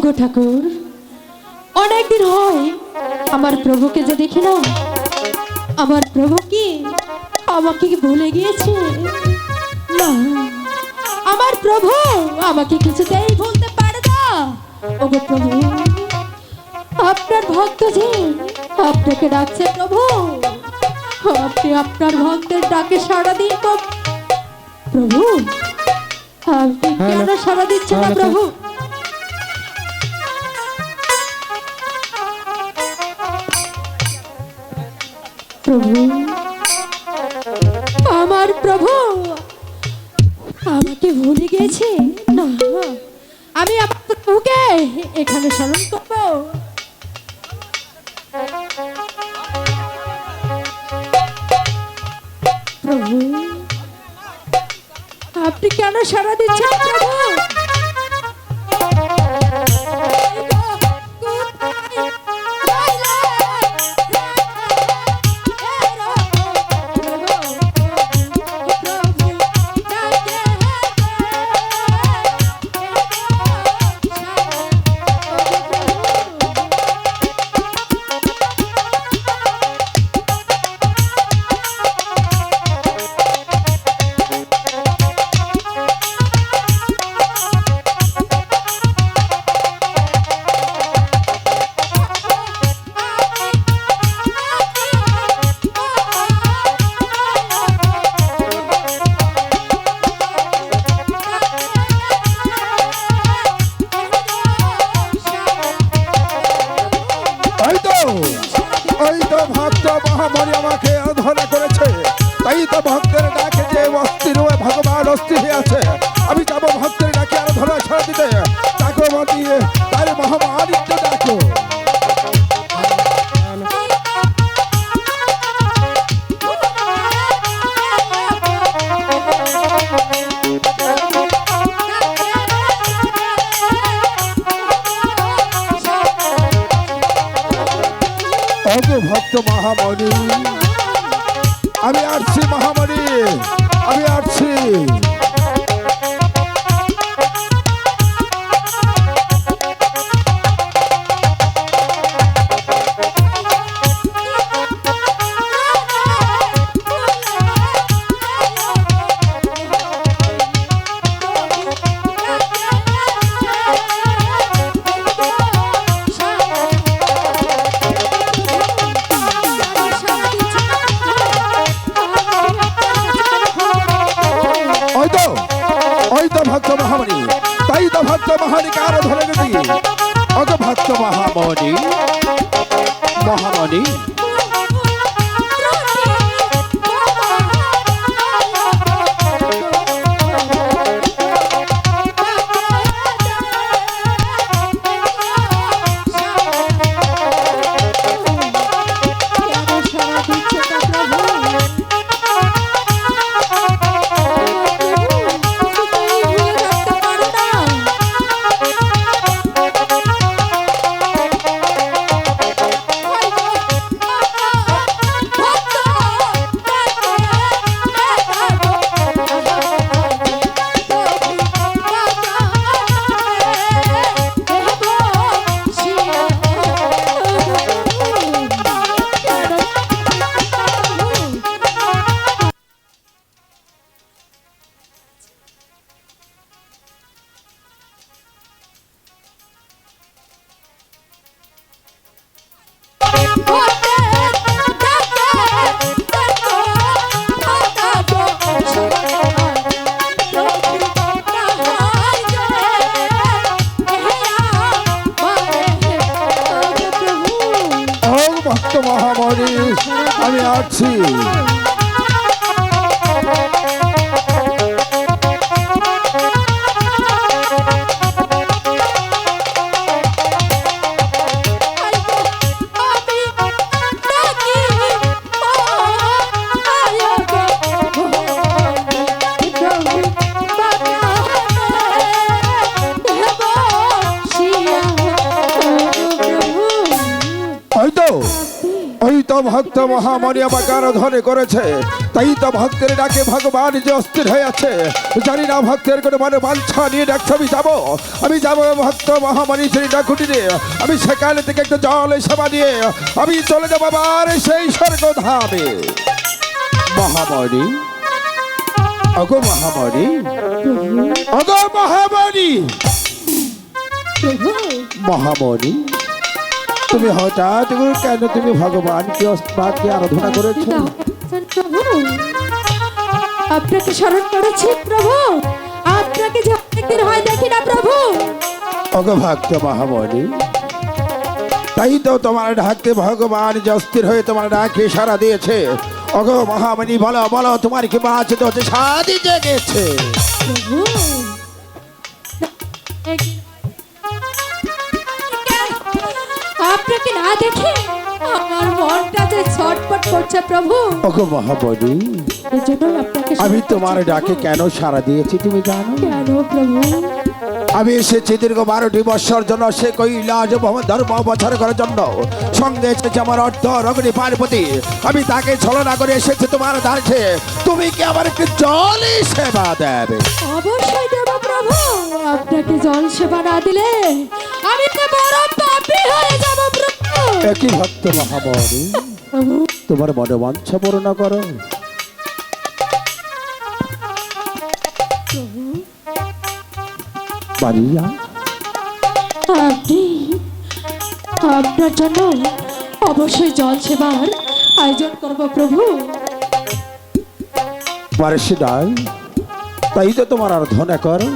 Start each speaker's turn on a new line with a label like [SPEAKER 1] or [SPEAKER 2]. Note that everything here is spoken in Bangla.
[SPEAKER 1] ওগো ঠাকুর। অনেকদিন হয় আমার প্রভুকে যে দেখি না। আমার প্রভু কি আমাকে কি ভুলে গিয়েছে? না আমার প্রভু আমাকে কিছুতেই ভুলতে পারে না। ওগো প্রভু আপনার ভক্ত যে আপনাকে ডাকছে প্রভু। আপনি আপনার ভক্তের ডাকে সাড়া দিন তো- প্রভু। আপনি
[SPEAKER 2] হ্যাঁ,
[SPEAKER 1] কেন সাড়া দিচ্ছেন
[SPEAKER 2] হ্যাঁ, না-
[SPEAKER 1] প্রভু? প্রভু। আমার প্রভু, আমাকে ভুলে গেছে? না, আমি আমার প্রভুকে এখানে স্মরণ করব। প্রভু, আপনি কেন সারা দিচ্ছেন প্রভু?
[SPEAKER 2] মহামণি আমাকে ধরা করেছে। তাই তো ভক্তের ডাকে যে অস্থির ভগবান অস্থির আছে। আমি যাব ভক্তের ডাকে আর ধরা ছড়া দিতে। তাকে মতিয়ে তার মহামারীকে ডাকো। মহামণি আমি আসছি ভক্ত মহামণি কার ধরে গেছি অত ভক্ত মহামণি। মহামণি। আমি
[SPEAKER 1] ভক্ত মহামণি আমাকে আরাধনে করেছে। তাই তো ভক্তের ডাকে ভগবান যে অস্থির হয়ে আছে। জানি না ভক্তের কোনো মানে বাঞ্ছা নিয়ে ডাকছে আমি যাব। আমি যাব ভক্ত মহামণি সেই ডাকুটিরে আমি সেখানে থেকে একটু জল সেবা দিয়ে আমি চলে যাব আবার সেই স্বর্গ ধামে মহামণি? অগো মহামণি? অগো মহামণি!
[SPEAKER 2] প্রভু।
[SPEAKER 1] মহামণি? তুমি হঠাৎ কেন তুমি ভগবান ভগবানকে অস্তাদকে আরাধনা করেছ?
[SPEAKER 2] আপনাকে স্মরণ করেছি প্রভু। আপনাকে যে অনেকদিন হয় দেখি না প্রভু।
[SPEAKER 1] অগভক্ত মহামণি তাই তো তোমার ডাকতে ভগবান যে অস্থির হয়ে তোমার ডাকে সারা দিয়েছে। অগ মহামণি বলো বলো তোমার কি হচ্ছে সাদি জেগেছে?
[SPEAKER 2] প্রভু আপনাকে না দেখে আমার মনটা যে ছটপট করছে প্রভু। আপনাকে
[SPEAKER 1] আমি তোমার ডাকে কেন সারা দিয়েছি তুমি জানো?
[SPEAKER 2] কেন প্রভু?
[SPEAKER 1] আমি এসেছি দীর্ঘ বারোটি বৎসর জন্য সে কৈলাস ধর্ম বছর করার জন্য। সঙ্গে এসেছে আমার অর্থ রগ্নি পার্বতী। আমি তাকে ছলনা করে এসেছি তোমার দাঁড়িয়ে তুমি কি আমার একটু জলই সেবা দেবে?
[SPEAKER 2] অবশ্যই দেব প্রভু। আপনাকে জল সেবা না দিলে আমি তো বড় পাপী হয়ে যাব
[SPEAKER 1] একই ভক্ত মহামণি তোমার মনে বাঞ্ছা পূর্ণ করো।
[SPEAKER 2] আপনি আপনার জন্য অবশ্যই জল সেবার আয়োজন করব প্রভু।
[SPEAKER 1] পারসি তাই তো তোমার আর আরাধনা করো।